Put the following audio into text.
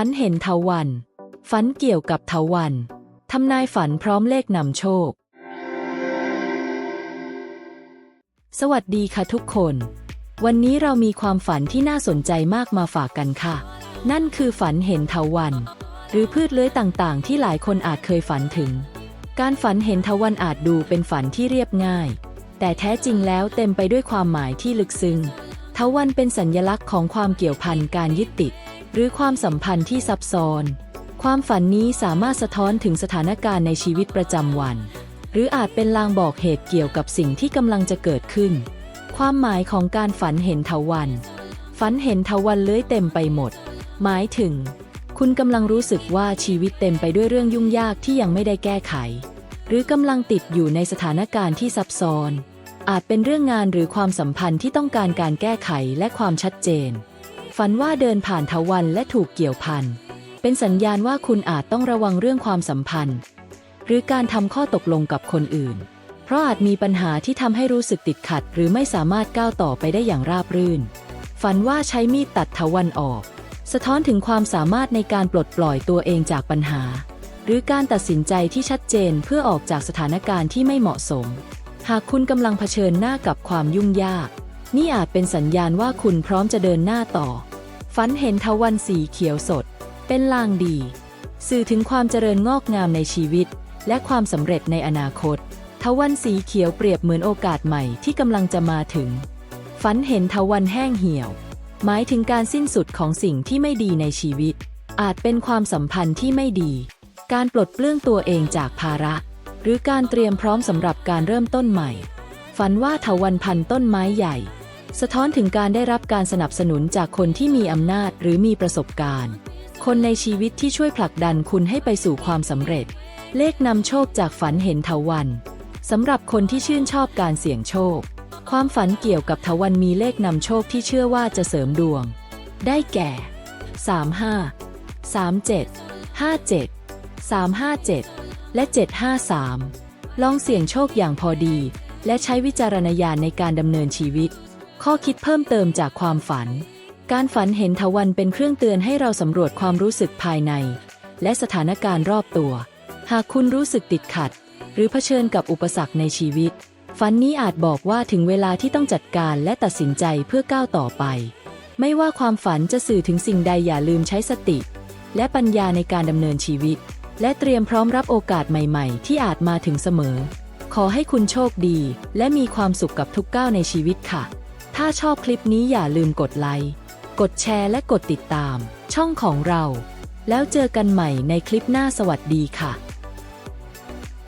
ฝันเห็นเทาวันฝันเกี่ยวกับเทาวันทำนายฝันพร้อมเลขนำโชค สวัสดีค่ะทุกคน วันนี้เรามีความฝันที่น่าสนใจมากมาฝากกันค่ะ นั่นคือฝันเห็นเทาวันหรือพืชเลื้อยต่างๆ ที่หลายคนอาจเคยฝันถึง การฝันเห็นเทาวันอาจดูเป็นฝันที่เรียบง่าย แต่แท้จริงแล้วเต็มไปด้วยความหมายที่ลึกซึ้งเทาวันเป็นสัญลักษณ์ของความเกี่ยวพันการยึดติด หรือความสัมพันธ์ที่ซับซ้อน ความฝันนี้สามารถสะท้อนถึงสถานการณ์ในชีวิตประจำวัน หรืออาจเป็นลางบอกเหตุเกี่ยวกับสิ่งที่กำลังจะเกิดขึ้น ความหมายของการฝันเห็นเทวัน ฝันเห็นเทวันเลื้อยเต็มไปหมด หมายถึง คุณกำลังรู้สึกว่าชีวิตเต็มไปด้วยเรื่องยุ่งยากที่ยังไม่ได้แก้ไข หรือกำลังติดอยู่ในสถานการณ์ที่ซับซ้อน อาจเป็นเรื่องงานหรือความสัมพันธ์ที่ต้องการการแก้ไขและความชัดเจน ฝันว่าเดินผ่านเทวันและถูกเกี่ยวพัน เป็นสัญญาณว่าคุณอาจต้องระวังเรื่องความสัมพันธ์ หรือการทำข้อตกลงกับคนอื่น เพราะอาจมีปัญหาที่ทำให้รู้สึกติดขัด หรือไม่สามารถก้าวต่อไปได้อย่างราบรื่น ฝันว่าใช้มีดตัดเถาวันออก สะท้อนถึงความสามารถในการปลดปล่อยตัวเองจากปัญหา หรือการตัดสินใจที่ชัดเจนเพื่อออกจากสถานการณ์ที่ไม่เหมาะสม หากคุณกำลังเผชิญหน้ากับความยุ่งยาก นี่อาจเป็นสัญญาณว่าคุณพร้อมจะเดินหน้าต่อ ฝันเห็นทวันสีเขียวสด เป็นลางดี สื่อถึงความเจริญงอกงามในชีวิต และความสำเร็จในอนาคต ทวันสีเขียวเปรียบเหมือนโอกาสใหม่ที่กำลังจะมาถึง ฝันเห็นทวันแห้งเหี่ยว หมายถึงการสิ้นสุดของสิ่งที่ไม่ดีในชีวิต อาจเป็นความสัมพันธ์ที่ไม่ดี การปลดเปลื้องตัวเองจากภาระ หรือการเตรียมพร้อมสำหรับการเริ่มต้นใหม่ ฝันว่าเถาวันพันต้นไม้ใหญ่ สะท้อนถึงการได้รับการสนับสนุนจากคนที่มีอำนาจหรือมีประสบการณ์ คนในชีวิตที่ช่วยผลักดันคุณให้ไปสู่ความสำเร็จ เลขนำโชคจากฝันเห็นเถาวันสำหรับคนที่ชื่นชอบการเสี่ยงโชค ความฝันเกี่ยวกับเถาวันมีเลขนำโชคที่เชื่อว่าจะเสริมดวง ได้แก่ 35 37 57 357 และ 753 ลองเสี่ยงโชคอย่างพอดี และใช้วิจารณญาณในการดำเนินชีวิต ข้อคิดเพิ่มเติมจากความฝัน การฝันเห็นทวันเป็นเครื่องเตือนให้เราสำรวจความรู้สึกภายใน และสถานการณ์รอบตัว หากคุณรู้สึกติดขัด หรือเผชิญกับอุปสรรคในชีวิต ฝันนี้อาจบอกว่าถึงเวลาที่ต้องจัดการและตัดสินใจเพื่อก้าวต่อไป ไม่ว่าความฝันจะสื่อถึงสิ่งใดอย่าลืมใช้สติ และปัญญาในการดำเนินชีวิต และเตรียมพร้อมรับโอกาสใหม่ๆ ที่อาจมาถึงเสมอ ขอให้คุณโชคดี และมีความสุขกับทุกก้าวในชีวิตค่ะ ถ้าชอบคลิปนี้อย่าลืมกดไลค์ กดแชร์และกดติดตาม ช่องของเรา แล้วเจอกันใหม่ในคลิปหน้าสวัสดีค่ะ